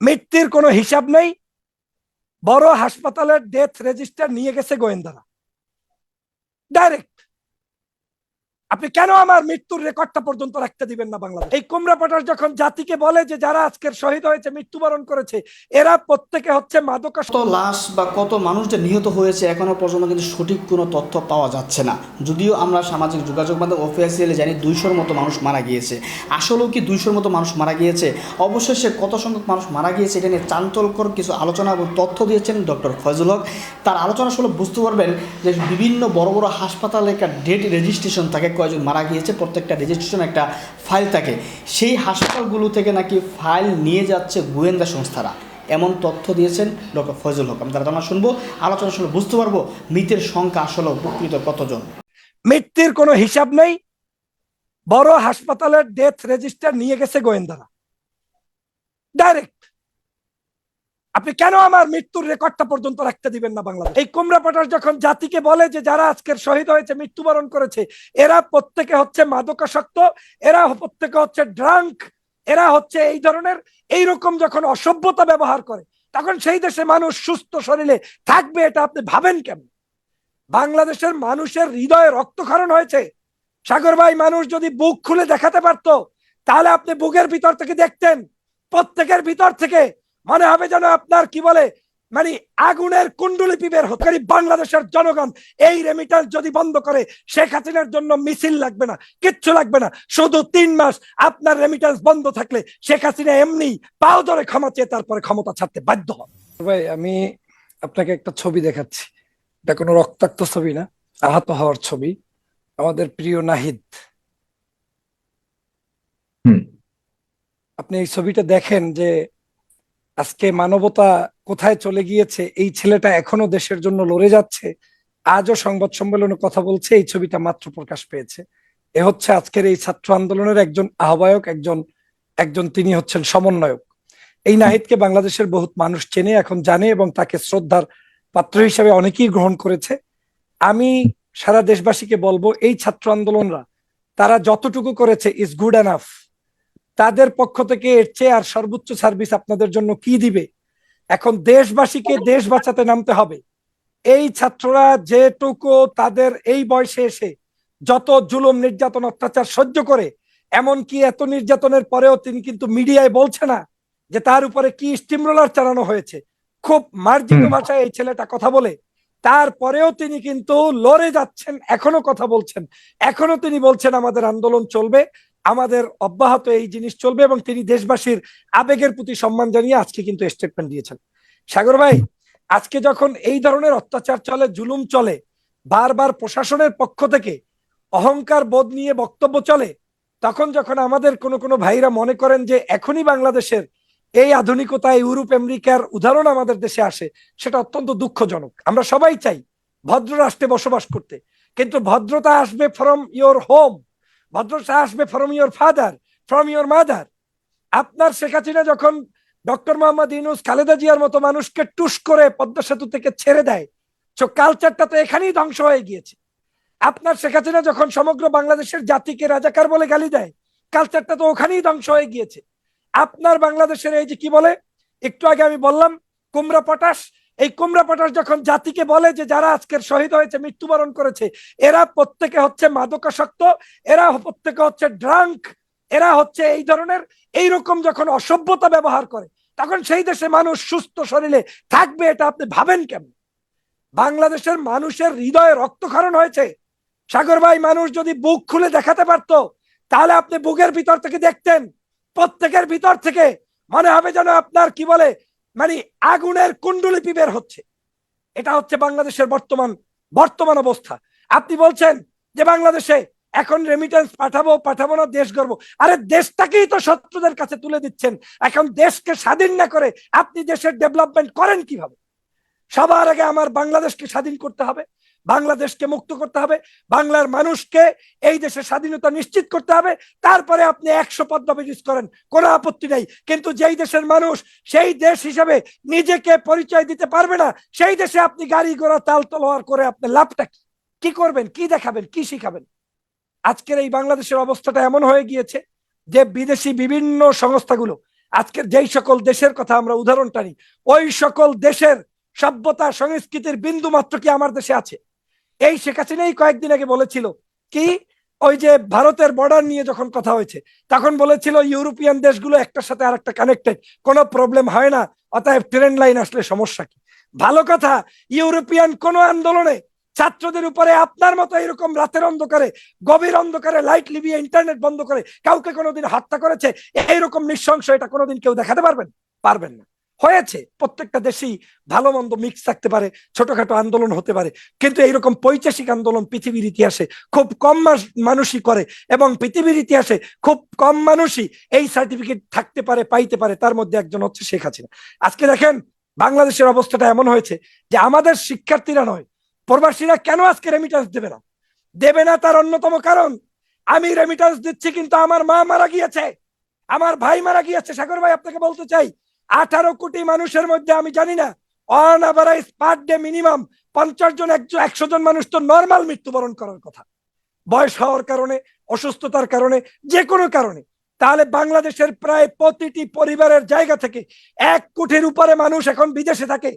মৃত্যুর কোনো হিসাব নেই। বড় হাসপাতালের ডেথ রেজিস্টার নিয়ে গেছে গোয়েন্দারা। ডাইরেক্ট আপনি কেন আমার মৃত্যুর রেকর্ডটা পর্যন্ত রাখতে দিবেন না বাংলাদেশ? এই কুমড়া পটাশ যখন জাতিকে বলে যে যারা আজকের শহীদ হয়েছে, মৃত্যুবরণ করেছে, এরা প্রত্যেকে হচ্ছে মাদকাসক্ত। লাশ বা কত মানুষ যে নিহত হয়েছে, এখনও পর্যন্ত কিন্তু সঠিক কোনো তথ্য পাওয়া যাচ্ছে না। যদিও আমরা সামাজিক যোগাযোগ মাধ্যম অফিসিয়ালি জানি দুইশোর মতো মানুষ মারা গিয়েছে। আসলেও কি দুইশোর মতো মানুষ মারা গিয়েছে? অবশেষে কত সংখ্যক মানুষ মারা গিয়েছে এটা নিয়ে চাঞ্চল্যকর কিছু আলোচনা এবং তথ্য দিয়েছেন ডক্টর ফয়জুল হক। তার আলোচনা শুনে বুঝতে পারবেন যে বিভিন্ন বড় বড় হাসপাতালে একটা ডেট রেজিস্ট্রেশন থাকে কয়জন মারা গিয়েছে, প্রত্যেকটা রেজিস্ট্রেশন একটা ফাইল থাকে। সেই হাসপাতালগুলো থেকে নাকি ফাইল নিয়ে যাচ্ছে গোয়েন্দা সংস্থারা। এমন তথ্য দিয়েছেন ডক্টর ফয়জুল হক। আমরা তারা শুনব, আলোচনা শুনে বুঝতে পারব মৃতের সংখ্যা আসলে উপকৃত কতজন। মৃত্যুর কোনো হিসাব নেই। বড় হাসপাতালের ডেথ রেজিস্টার নিয়ে গেছে গোয়েন্দারা। ডাইরেক্ট আপনি কেন আমার মৃত্যুর রেকর্ডটা পর্যন্ত রাখতে দিবেন না বাংলাদেশ? এই কুমড়া পটাশ যখন জাতিকে বলে যে যারা আজকের শহীদ হয়েছে, মৃত্যুবরণ করেছে, এরা প্রত্যেকে হচ্ছে মাদকাসক্ত, এরা প্রত্যেকে হচ্ছে ড্রাঙ্ক, এরা হচ্ছে এই ধরনের এই রকম যখন অসভ্যতা ব্যবহার করে, তখন সেই দেশে মানুষ সুস্থ শরীরে থাকবে এটা আপনি ভাবেন কেমন বাংলাদেশের মানুষের হৃদয়ে রক্তক্ষরণ হয়েছে। সাগর ভাই, মানুষ যদি বুক খুলে দেখাতে পারতো, তাহলে আপনি বুকের ভিতর থেকে দেখতেন। প্রত্যেকের ভিতর থেকে মনে হবে যেন আপনার কি বলে মানে আগুনের কুণ্ডলিপি বের হতে বাংলাদেশের জনগণ এই রেমিটান্স যদি বন্ধ করে শেখ হাসিনার জন্য মিছিল লাগবে না কিচ্ছু লাগবে না। শুধু তিন মাস আপনার রেমিটান্স বন্ধ থাকলে শেখ হাসিনা এমনি পাও ধরে ক্ষমা চেয়ে তারপরে ক্ষমতা ছাড়তে বাধ্য হন। ভাই আমি আপনাকে একটা ছবি দেখাচ্ছি। এটা কোনো রক্তাক্ত ছবি না আহত হওয়ার ছবি। আমাদের প্রিয় নাহিদ। হুম। আপনি এই ছবিটা দেখেন যে আজকে মানবতা কোথায় চলে গিয়েছে, এই ছেলেটা এখনও দেশের জন্য লড়ে যাচ্ছে, আজও সংবাদ সম্মেলনে কথা বলছে, এই ছবিটা মাত্র প্রকাশ পেয়েছে। এ হচ্ছে আজকের এই ছাত্র আন্দোলনের একজন আহ্বায়ক, একজন একজন তিনি হচ্ছেন সমন্বয়ক। এই নাহিদকে বাংলাদেশের বহুত মানুষ চেনে, এখন জানে এবং তাকে শ্রদ্ধার পাত্র হিসেবে অনেকেই গ্রহণ করেছে। আমি সারা দেশবাসীকে বলব, এই ছাত্র আন্দোলনরা, তারা যতটুকু করেছে ইজ গুড এনাফ তাদের পক্ষ থেকে এর চেয়ে আর সর্বোচ্চ সার্ভিস আপনাদের জন্য কি দিবে? এখন দেশবাসীকে দেশ বাঁচাতে নামতে হবে। এই ছাত্ররা যেটুকু তাদের এই বয়সে এসে যত জুলুম নির্যাতন অত্যাচার সহ্য করে এমনকি এত নির্যাতনের পরেও তিনি কিন্তু মিডিয়ায় বলছে না যে তার উপরে কি স্টিমরোলার চালানো হয়েছে। খুব মার্জিত। ভাষায় এই ছেলেটা কথা বলে। তারপরেও তিনি কিন্তু লড়ে যাচ্ছেন এখনও কথা বলছেন। এখনও তিনি বলছেন আমাদের আন্দোলন চলবে। আমাদের অব্যাহত এই জিনিস চলবে এবং তিনি দেশবাসীর আবেগের প্রতি সম্মান জানিয়ে আজকে কিন্তু স্টেটমেন্ট দিয়েছেন। সাগর ভাই, আজকে যখন এই ধরনের অত্যাচার চলে, জুলুম চলে, বারবার প্রশাসনের পক্ষ থেকে অহংকার বোধ নিয়ে বক্তব্য চলে, তখন যখন আমাদের কোনো কোনো ভাইরা মনে করেন যে এখনই বাংলাদেশের এই আধুনিকতা ইউরোপ, আমেরিকার উদাহরণ আমাদের দেশে আসে, সেটা অত্যন্ত দুঃখজনক। আমরা সবাই চাই ভদ্র রাষ্ট্রে বসবাস করতে। কিন্তু ভদ্রতা আসবে ফ্রম ইয়োর হোম ভদ্রতা আসবে from your father from your mother আপনার শেখ হাসিনা যখন ডক্টর মোহাম্মদ ইউনুস খালেদা জিয়ার মতো মানুষকে টুস করে পদ্মা সেতু থেকে ছেড়ে দেয় তো কালচারটা তো এখানেই ধ্বংস হয়ে গিয়েছে। আপনার শেখ হাসিনা যখন সমগ্র বাংলাদেশের জাতিকে রাজাকার বলে গালি দেয় কালচারটা তো ওখানেই ধ্বংস হয়ে গিয়েছে। আপনার বাংলাদেশের এই যে কি বলে? একটু আগে আমি বললাম, কুমড়া পটাশ এই কুমড়া পটাশ যখন জাতিকে বলে যে যারা আজকের শহীদ হয়েছে, মৃত্যুবরণ করেছে, এরা প্রত্যেকে হচ্ছে মাদকাসক্ত, এরা প্রত্যেকে হচ্ছে ড্রাঙ্ক, এরা হচ্ছে এই ধরনের এই রকম যখন অসভ্যতা ব্যবহার করে, তখন সেই দেশে মানুষ সুস্থ শরীরে থাকবে, এটা আপনি ভাবেন কেমন বাংলাদেশের মানুষের হৃদয়ে রক্তক্ষরণ হয়েছে। সাগর ভাই, মানুষ যদি বুক খুলে দেখাতে পারতো, তাহলে আপনি বুকের ভিতর থেকে দেখতেন। প্রত্যেকের ভিতর থেকে মনে হবে যেন আপনার, কি বলে মানে আগুনের কুণ্ডলিপি বের হচ্ছে। এটা হচ্ছে বাংলাদেশের বর্তমান বর্তমান অবস্থা। আপনি বলছেন যে বাংলাদেশে এখন রেমিটেন্স পাঠাবো পাঠাবো না, দেশ গর্ব। আরে দেশটাকেই তো শত্রুদের কাছে তুলে দিচ্ছেন। এখন দেশকে স্বাধীন না করে আপনি দেশের ডেভেলপমেন্ট করেন কীভাবে? সবার আগে আমার বাংলাদেশকে স্বাধীন করতে হবে। বাংলাদেশকে মুক্ত করতে হবে, বাংলার মানুষকে এই দেশের স্বাধীনতা নিশ্চিত করতে হবে, তারপরে আপনি একশো পদ্মা ব্রিটিশ করেন, কোনো আপত্তি নেই। কিন্তু যেই দেশের মানুষ সেই দেশ হিসাবে নিজেকে পরিচয় দিতে পারবে না, সেই দেশে আপনি গাড়ি ঘোড়া, তাল তলোয়ার করে আপনি লাভটা কি? কি করবেন? কি দেখাবেন? কি শিখাবেন? আজকের এই বাংলাদেশের অবস্থাটা এমন হয়ে গিয়েছে যে বিদেশি বিভিন্ন সংস্থাগুলো, আজকের যেই সকল দেশের কথা আমরা উদাহরণ টানি, ওই সকল দেশের সভ্যতা, সংস্কৃতির বিন্দু মাত্র কি আমার দেশে আছে? এই শেখ হাসিনাই কয়েকদিন আগে বলেছিল কি, ওই যে ভারতের বর্ডার নিয়ে যখন কথা হয়েছে, তখন বলেছিল ইউরোপিয়ান দেশগুলো একটার সাথে আর একটা কানেক্টেড কোনো প্রবলেম হয় না, অতএব ট্রেন লাইন আসলে সমস্যা কি? ভালো কথা, ইউরোপিয়ান কোন আন্দোলনে ছাত্রদের উপরে আপনার মতো এরকম রাতের অন্ধকারে, গভীর অন্ধকারে লাইট লিবিয়ে ইন্টারনেট বন্ধ করে কাউকে কোনোদিন হত্যা করেছে, এইরকম নৃশংস এটা কোনোদিন কেউ দেখাতে পারবেন? পারবেন না। হয়েছে। প্রত্যেকটা দেশেই ভালো মন্দ মিক্স থাকতে পারে, ছোটখাটো আন্দোলন হতে পারে। কিন্তু এইরকম পৈচাসিক আন্দোলন পৃথিবীর ইতিহাসে খুব কম মানুষই করে এবং পৃথিবীর ইতিহাসে খুব কম মানুষই এই সার্টিফিকেট থাকতে পারে, পাইতে পারে, তার মধ্যে একজন হচ্ছে শেখ হাসিনা। আজকে দেখেন বাংলাদেশের অবস্থাটা এমন হয়েছে যে আমাদের শিক্ষার্থীরা নয়, প্রবাসীরা কেন আজকে রেমিটান্স দেবে না? দেবে না তার অন্যতম কারণ, আমি রেমিটান্স দিচ্ছি কিন্তু আমার মা মারা গিয়েছে, আমার ভাই মারা গিয়েছে। সাগর ভাই, আপনাকে বলতে চাই আঠারো কোটি মানুষের মধ্যে, আমি জানি না on average per day minimum পঞ্চাশ জন একজন একশো জন মানুষ তো নর্মাল মৃত্যুবরণ করার কথা। বয়স হওয়ার কারণে, অসুস্থতার কারণে, যে কোনো কারণে। তাহলে বাংলাদেশের প্রায় প্রতিটি পরিবারের জায়গা থেকে এক কোটির উপরে মানুষ এখন বিদেশে থাকে।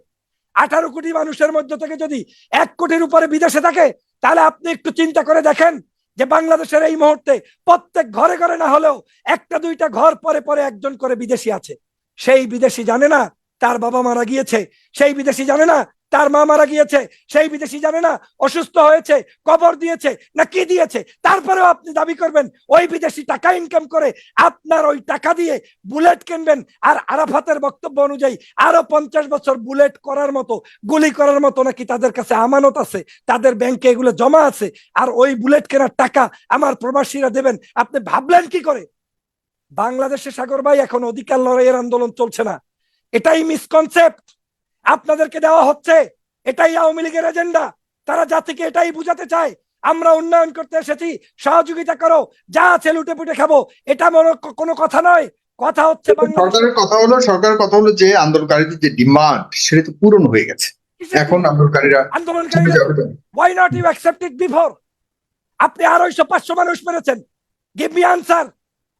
আঠারো কোটি মানুষের মধ্যে থেকে যদি এক কোটির উপরে বিদেশে থাকে, তাহলে আপনি একটু চিন্তা করে দেখেন যে বাংলাদেশের এই মুহূর্তে প্রত্যেক ঘরে ঘরে না হলেও একটা দুইটা ঘর পরে পরে একজন করে বিদেশি আছে। সেই বিদেশি জানে না তার বাবা মারা গিয়েছে, সেই বিদেশি জানে না তার মা মারা গিয়েছে, সেই বিদেশি জানে না অসুস্থ হয়েছে, কবর দিয়েছে না কি দিয়েছে। তারপরেও আপনি দাবি করবেন, ওই বিদেশি টাকা ইনকাম করে আপনার ওই টাকা দিয়ে বুলেট কিনবেন। আর আরাফাতের বক্তব্য অনুযায়ী আরও পঞ্চাশ বছর বুলেট করার মতো, গুলি করার মতো নাকি তাদের কাছে আমানত আছে, তাদের ব্যাংকে এগুলো জমা আছে, আর ওই বুলেট কেনার টাকা আমার প্রবাসীরা দেবেন। আপনি ভাবলেন কি করে? বাংলাদেশে সাগর ভাই এখন অধিকার লড়াইয়ের আন্দোলন চলছে না। এটাই মিসকনসেপ্ট আপনাদেরকে দেওয়া হচ্ছে এটাই আওয়ামী লীগের এজেন্ডা তারা জাতিকে এটাই বুঝাতে চায়। আমরা উন্নয়ন করতে এসেছি সহযোগিতা করো যা আছে লুটে পুটে খাব। এটা মনে কোনো কথা নয়। কথা হচ্ছে সরকারের কথা হলো সরকারের কথা হলো যে আন্দোলনকারীদের যে ডিমান্ড সেটা তো পূরণ হয়ে গেছে। এখন আন্দোলনকারীরা আন্দোলনকারীরা why not you accept it before আপনি আড়াইশো পাঁচশো মানুষ মেরেছেন। গিভ মি আনসার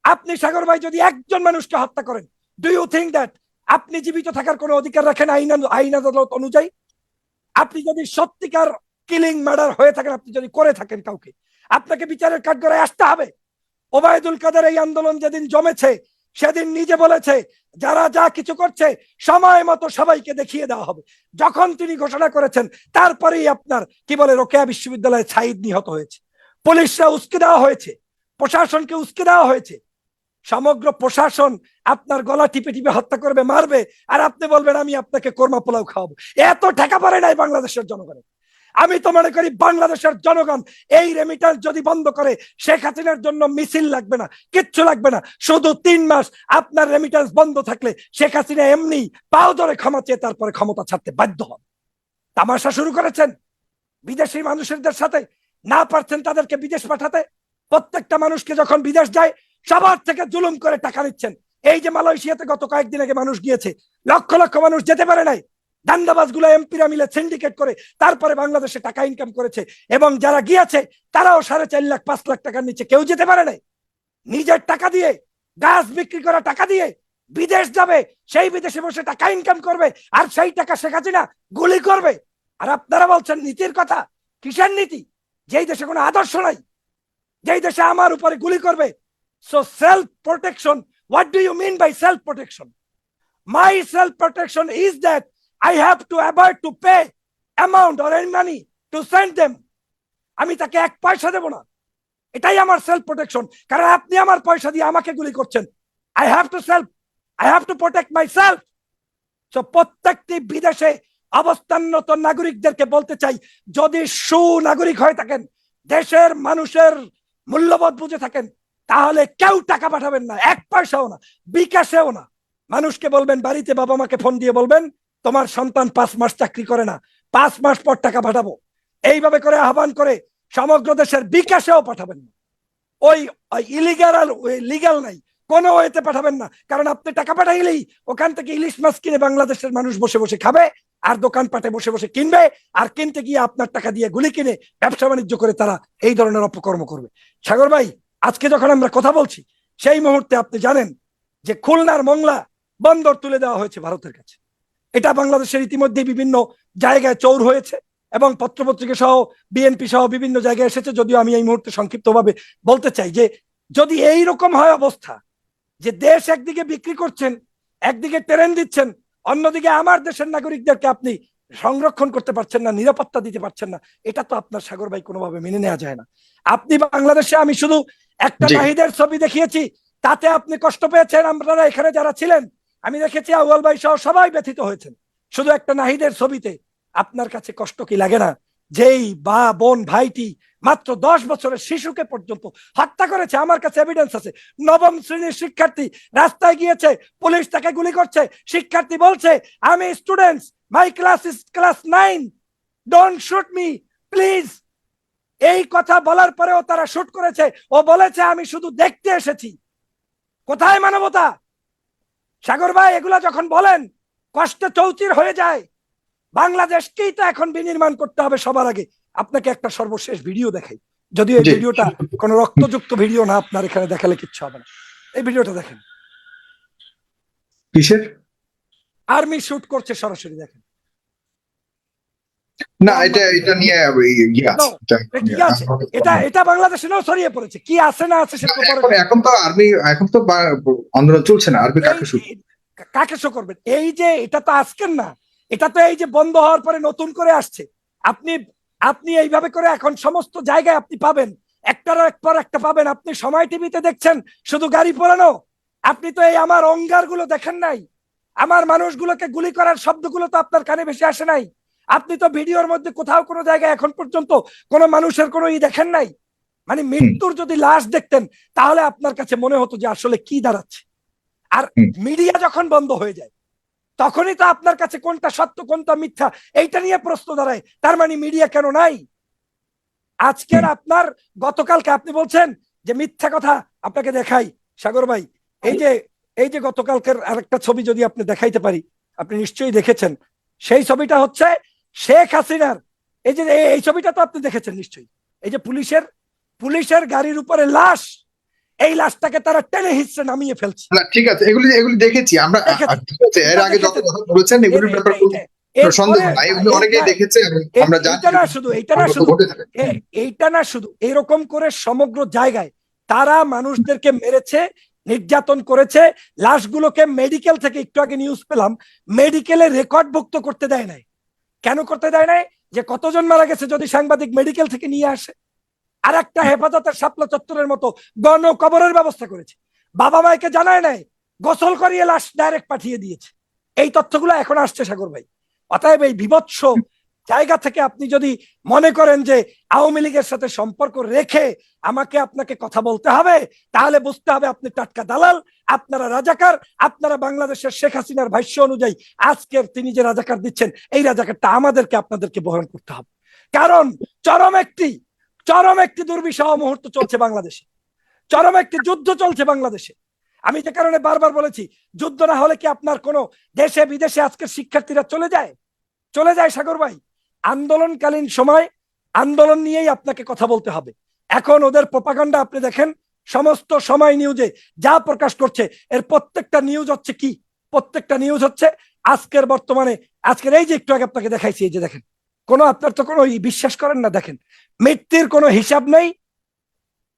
আপনি সাগর ভাই যদি একজন মানুষকে হত্যা করেন ডু ইউ থিঙ্ক দ্যাট আপনি জীবিত থাকার কোনো অধিকার রাখেন আইন আইন আদালত অনুযায়ী? আপনি যদি সত্যিকার কিলিং মার্ডার হয়ে থাকেন, আপনি যদি করে থাকেন কাউকে, আপনাকে বিচারের কাঠগড়ায় আসতে হবে। ওবায়দুল কাদের এই আন্দোলন যেদিন জমেছে, সেদিন নিজে বলেছে, যারা যা কিছু করছে, সময় মতো সবাইকে দেখিয়ে দেওয়া হবে। যখন তিনি ঘোষণা করেছেন, তারপরেই আপনার, কি বলে, রোকেয়া বিশ্ববিদ্যালয়ে ছাইদ নিহত হয়েছে। পুলিশরা উস্কে দেওয়া হয়েছে, প্রশাসনকে উস্কে দেওয়া হয়েছে। সমগ্র প্রশাসন আপনার গলা টিপে টিপে হত্যা করবে, মারবে, আর আপনি বলবেন, আমি আপনাকে কোরমা পোলাও খাওয়াবো। এত ঠেকা পড়ে নাই বাংলাদেশের জনগণের। আমি তো মনে করি বাংলাদেশের জনগণ এই রেমিটেন্স যদি বন্ধ করে, শেখ হাসিনার জন্য মিছিল লাগবে না, কিচ্ছু লাগবে না। শুধু তিন মাস আপনার রেমিটেন্স বন্ধ থাকলে শেখ হাসিনা এমনি পাও ধরে ক্ষমা চেয়ে তারপরে ক্ষমতা ছাড়তে বাধ্য হন। তামাশা শুরু করেছেন বিদেশি মানুষদের সাথে, না পারছেন তাদেরকে বিদেশ পাঠাতে। প্রত্যেকটা মানুষকে যখন বিদেশ যায় সবার থেকে জুলুম করে টাকা নিচ্ছেন এই যে মালয়েশিয়াতে গত কয়েকদিন আগে মানুষ গিয়েছে, লক্ষ লক্ষ মানুষ যেতে পারে নাই। দান্দাবাজগুলো এমপিরা মিলে সিন্ডিকেট করে তারপরে বাংলাদেশে টাকা ইনকাম করেছে এবং যারা গিয়েছে, তারাও সাড়ে চার লাখ, পাঁচ লাখ টাকার নিচে কেউ যেতে পারে নাই। নিজের টাকা দিয়ে, গাছ বিক্রি করা টাকা দিয়ে বিদেশ যাবে, সেই বিদেশে বসে টাকা ইনকাম করবে, আর সেই টাকা শেখ হাসিনা গুলি করবে। আর আপনারা বলছেন নীতির কথা, কিসের নীতি? যেই দেশে কোনো আদর্শ নাই, যেই দেশে আমার উপরে গুলি করবে so self protection what do you mean by self protection my self protection is that I have to avoid to pay amount or any money to send them আমি তাকে এক পয়সা দেব না। এটাই আমার সেলফ প্রোটেকশন কারণ আপনি আমার পয়সা দিয়ে আমাকে গুলি করছেন। I have to self I have to protect my self so প্রত্যেকটি বিদেশে অবস্থানরত নাগরিকদেরকে বলতে চাই, যদি সুনাগরিক হয়ে থাকেন, দেশের মানুষের মূল্যবোধ বুঝে থাকেন তাহলে কেউ টাকা পাঠাবেন না, এক পয়সাও না, বিকাশেও না। মানুষকে বলবেন, বাড়িতে বাবা মাকে ফোন দিয়ে বলবেন, তোমার সন্তান পাঁচ মাস চাকরি করে না, পাঁচ মাস পর টাকা পাঠাবো। এইভাবে করে আহ্বান করে সমগ্র দেশের বিকাশেও পাঠাবেন না। ওই ইলিগাল ওই লিগাল নাই, কোনো ওয়েতে পাঠাবেন না। কারণ আপনি টাকা পাঠাইলেই ওখান থেকে ইলিশ মাছ কিনে বাংলাদেশের মানুষ বসে বসে খাবে, আর দোকানপাটে বসে বসে কিনবে, আর কিনতে গিয়ে আপনার টাকা দিয়ে গুলি কিনে ব্যবসা বাণিজ্য করে তারা এই ধরনের অপকর্ম করবে। সাগর ভাই আজকে যখন আমরা কথা বলছি, সেই মুহূর্তে আপনি জানেন যে খুলনার মংলা বন্দর তুলে দেওয়া হয়েছে ভারতের কাছে। এটা বাংলাদেশের ইতিমধ্যে বিভিন্ন জায়গায় চৌর হয়েছে এবং পত্রপত্রিকা সহ, বিএনপি সহ বিভিন্ন জায়গায় এসেছে। যদিও আমি এই মুহূর্তে সংক্ষিপ্তভাবে বলতে চাই যে, যদি এই রকম হয় অবস্থা যে দেশ একদিকে বিক্রি করছেন, একদিকে ট্রেন দিচ্ছেন, অন্যদিকে আমার দেশের নাগরিকদেরকে আপনি সংরক্ষণ করতে পারছেন না, নিরাপত্তা দিতে পারছেন না, এটা তো আপনার সাগর ভাই কোনোভাবে মেনে নেওয়া যায় না। আপনি বাংলাদেশে, আমি শুধু একটা। নাহিদের ছবি দেখিয়েছি তাতে আপনি কষ্ট পেয়েছেন আপনারা এখানে যারা ছিলেন আমি দেখেছি আউয়াল ভাই সহ সবাই ব্যথিত হয়েছেন। শুধু একটা নাহিদের ছবিতে আপনার কাছে কষ্ট কি লাগে না? যেই বা বোন ভাইটি মাত্র দশ বছরের শিশুকে পর্যন্ত হত্যা করেছে আমার কাছে এভিডেন্স আছে। নবম শ্রেণির শিক্ষার্থী রাস্তায় গিয়েছে পুলিশ তাকে গুলি করছে শিক্ষার্থী বলছে আমি students my class is class nine don't shoot me please এই কথা বলার পরেও তারা শুট করেছে। ও বলেছে আমি শুধু দেখতে এসেছি। কোথায় মানবতা? সাগর ভাই এগুলা যখন বলেন কষ্টে চৌচির হয়ে যায়। বাংলাদেশকেই তো এখন বিনির্মাণ করতে হবে সবার আগে। আপনাকে একটা সর্বশেষ ভিডিও দেখাই। যদিও এই ভিডিওটা কোনো রক্তযুক্ত ভিডিও না আপনার এখানে দেখালে কিচ্ছু হবে না। এই ভিডিওটা দেখেন। কিসের? আর্মি শুট করছে সরাসরি দেখেন। না এটা এটা নিয়ে ইয়ে এটা- এটা এটা বাংলাদেশেও ছড়িয়ে পড়েছে। কি আছে না আছে সেটা পরে এখন তো আর্মি এখন তো আন্দোলন চলছে না আর্মি কাকে কাকে শো করবেন এই যে এটা তো আজকের না এটা তো এই যে বন্ধ হওয়ার পরে নতুন করে আসছে। আপনি আপনি এইভাবে করে এখন সমস্ত জায়গায় আপনি পাবেন। একটার এক পর একটা পাবেন। আপনি সময় টিভিতে দেখছেন শুধু গাড়ি পোড়ানো? আপনি তো এই আমার অঙ্গারগুলো দেখেন নাই। আমার মানুষগুলোকে গুলি করার শব্দগুলো তো আপনার কানে ভেসে আসে নাই। আপনি তো ভিডিওর মধ্যে কোথাও কোনো জায়গায় এখন পর্যন্ত কোনো মানুষের কোনো ই দেখেন নাই? মানে মৃত্যুর যদি লাশ দেখতেন তাহলে আপনার কাছে মনে হতো যে আসলে কি দাঁড়াচ্ছে। আর মিডিয়া যখন বন্ধ হয়ে যায় তখনই তো আপনার কাছে কোনটা সত্য কোনটা মিথ্যা এইটা নিয়ে প্রশ্ন দাঁড়ায়। তার মানে মিডিয়া কেন নাই? আজকের আপনার গতকালকে আপনি বলছেন যে মিথ্যা কথা আপনাকে দেখাই। সাগর ভাই এই যে এই যে গতকালকের আরেকটা ছবি যদি আপনি দেখাইতে পারি আপনি নিশ্চয়ই দেখেছেন। সেই ছবিটা হচ্ছে শেখ হাসিনার এই যে এই- ছবিটা তো আপনি দেখেছেন নিশ্চয়ই। এই যে পুলিশের পুলিশের গাড়ির উপরে লাশ এই লাশটাকে তারা টেনে হিসছে নামিয়ে ফেলছে। না ঠিক আছে এগুলি এগুলি দেখেছি। আমরা ঠিক আছে এর আগে যত কথা বলেছেন এগুলির ব্যাপারে কোনো সন্দেহ নাই। এগুলো অনেকেই দেখেছে আমরা জানি এইটা না শুধু এইটা না শুধু। এ- এইটা না শুধু এরকম করে সমগ্র জায়গায় তারা মানুষদেরকে মেরেছে নির্যাতন করেছে লাশগুলোকে মেডিকেল থেকে একটু আগে নিউজ পেলাম মেডিকেলে রেকর্ডভুক্ত করতে দেয় নাই। কেন করতে দেয় নাই? যে কতজন মারা গেছে যদি সাংবাদিক মেডিকেল থেকে নিয়ে আসে? আর একটা হেফাজতের শাপলা চত্বরের মতো গণ কবরের ব্যবস্থা করেছে। বাবা মায়কে জানায় নাই, গোসল করিয়ে লাশ ডাইরেক্ট পাঠিয়ে দিয়েছে। এই তথ্যগুলো এখন আসছে সাগর ভাই। অতএব এই বিভৎস জায়গা থেকে আপনি যদি মনে করেন যে আওয়ামী লীগের সাথে সম্পর্ক রেখে আমাকে আপনাকে কথা বলতে হবে, তাহলে বুঝতে হবে আপনি টাটকা দালাল, আপনারা রাজাকার, আপনারা বাংলাদেশের শেখ হাসিনার ভাষ্য অনুযায়ী আজকের তিনি যে রাজাকার দিচ্ছেন, এই রাজাকারটা আমাদেরকে আপনাদেরকে বহন করতে হবে। কারণ চরম একটি চরম একটি দুর্বিষহ মুহূর্ত চলছে বাংলাদেশে। চরম একটি যুদ্ধ চলছে বাংলাদেশে। আমি যে কারণে বারবার বলেছি, যুদ্ধ না হলে কি আপনার কোনো দেশে বিদেশে আজকের শিক্ষার্থীরা চলে যায়? চলে যায় সাগর ভাই। আন্দোলনকালীন সময় আন্দোলন নিয়েই আপনাকে কথা বলতে হবে। এখন ওদের প্রপাগান্ডা আপনি দেখেন, সমস্ত সময় নিউজে যা প্রকাশ করছে, এর প্রত্যেকটা নিউজ হচ্ছে কি? প্রত্যেকটা নিউজ হচ্ছে আজকের বর্তমানে, আজকের এই যে একটু আগে আপনাকে দেখাইছি, এই যে দেখেন, কোনো আপনার তো কোনো বিশ্বাস করেন না, দেখেন, মৃত্যুর কোনো হিসাব নেই,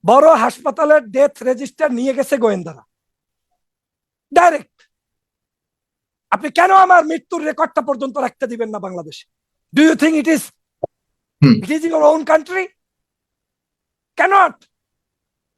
বড় হাসপাতালের ডেথ রেজিস্টার নিয়ে গেছে গোয়েন্দারা। ডাইরেক্ট। আপনি কেন আমার মৃত্যুর রেকর্ডটা পর্যন্ত রাখতে দিবেন না বাংলাদেশে? Do you think it is hmm. It is your own country cannot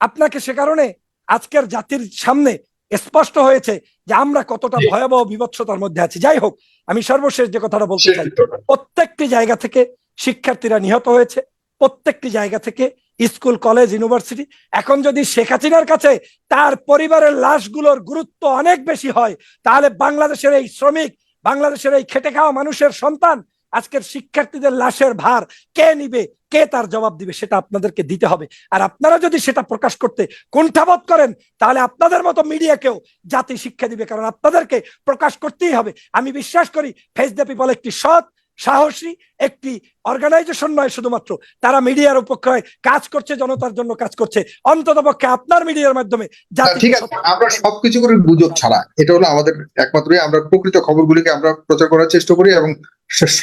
আপনাকে সে কারণে আজকের জাতির সামনে স্পষ্ট হয়েছে যে আমরা কতটা। ভয়াবহ বিভৎসতার মধ্যে আছি যাই হোক আমি সর্বশেষ যে কথাটা বলতে চাই। প্রত্যেকটি জায়গা থেকে শিক্ষার্থীরা নিহত হয়েছে প্রত্যেকটি জায়গা থেকে স্কুল কলেজ ইউনিভার্সিটি এখন যদি শেখ হাসিনার কাছে তার পরিবারের লাশগুলোর গুরুত্ব অনেক বেশি হয় তাহলে বাংলাদেশের এই শ্রমিক বাংলাদেশের এই খেটে খাওয়া মানুষের সন্তান আজকের শিক্ষার্থীদের লাশের ভার কে নিবে, কে তার জবাব দিবে সেটা আপনাদেরকে দিতে হবে। আর আপনারা যদি সেটা প্রকাশ করতে কুণ্ঠাবোধ করেন, তাহলে আপনাদের মতো মিডিয়াকেও জাতি শিক্ষা দিবে। কারণ আপনাদেরকে প্রকাশ করতেই হবে। আমি বিশ্বাস করি ফেস দ্য পিপল একটি সৎ সাহসী একটি অর্গানাইজেশন নয় শুধুমাত্র তারা মিডিয়ার উপক্রয় কাজ করছে জনতার জন্য কাজ করছে। অন্তত পক্ষে আপনার মিডিয়ার মাধ্যমে না, ঠিক আছে আমরা সবকিছু করে গুজব ছাড়া। এটা হলো আমাদের একমাত্রই আমরা প্রকৃত খবরগুলিকে আমরা প্রচার করার চেষ্টা করি এবং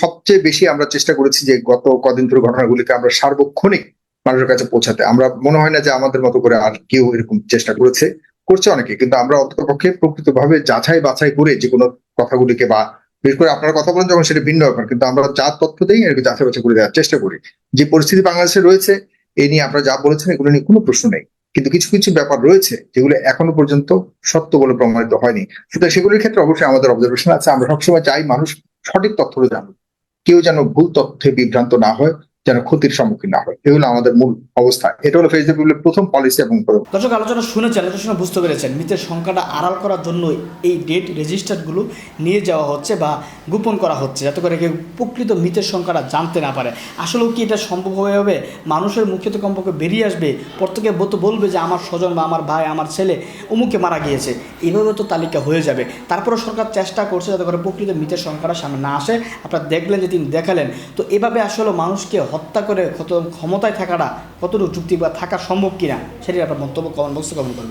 সবচেয়ে বেশি আমরা চেষ্টা করেছি যে গত কদিন ধরে ঘটনাগুলিকে আমরা সার্বক্ষণিক মানুষের কাছে পৌঁছাতে। আমরা মনে হয় না যে আমাদের মতো করে আর কেউ এরকম চেষ্টা করেছে করছে অনেকে। কিন্তু আমরা অন্ততপক্ষে প্রকৃতভাবে যাচাই বাছাই করে যে কোনো কথাগুলিকে বা বিশেষ করে আপনারা কথা বলেন যখন সেটা ভিন্ন ব্যাপার। কিন্তু আমরা যা তথ্য দিই, এটাকে যাচাই বাছাই করে দেওয়ার চেষ্টা করি। যে পরিস্থিতি বাংলাদেশে রয়েছে এই নিয়ে আপনারা যা বলেছেন, এগুলো নিয়ে কোনো প্রশ্ন নেই। কিন্তু কিছু কিছু ব্যাপার রয়েছে, যেগুলো এখনও পর্যন্ত সত্য বলে প্রমাণিত হয়নি। সুতরাং সেগুলির ক্ষেত্রে অবশ্যই আমাদের অবজারভেশন আছে। আমরা সবসময় চাই মানুষ সঠিক তথ্য জানুক। কেউ যেন ভুল তথ্যে বিভ্রান্ত না হয়। যেন ক্ষতির সম্মুখীন না হয়। এগুলো আমাদের মূল অবস্থা। এটা হলো ফেসবুকের প্রথম পলিসি এবং। দর্শক, আলোচনা শুনেছেন, আলোচনা বুঝতে পেরেছেন মৃতের সংখ্যাটা আড়াল করার জন্য এই ডেট রেজিস্টারগুলো নিয়ে যাওয়া হচ্ছে বা গোপন করা হচ্ছে, যাতে করে কেউ প্রকৃত মৃতের সংখ্যাটা জানতে না পারে। আসলেও কি এটা সম্ভব হয়ে হবে মানুষের মুখে তো কমপক্ষে বেরিয়ে আসবে। প্রত্যেকে বলতে বলবে যে আমার স্বজন বা আমার ভাই, আমার ছেলে অমুকে মারা গিয়েছে। এভাবে তো তালিকা হয়ে যাবে। তারপরে সরকার চেষ্টা করছে যাতে করে প্রকৃত মৃতের সংখ্যাটা সামনে না আসে। আপনারা দেখলেন যে তিনি দেখালেন। তো এভাবে আসলে মানুষকে হত্যা করে ক্ষমতায় থাকাটা, কতটুকু যুক্তি বা থাকা সম্ভব কিনা সেটি আপনার মন্তব্য কমেন্ট বক্সে কমেন্ট করবেন।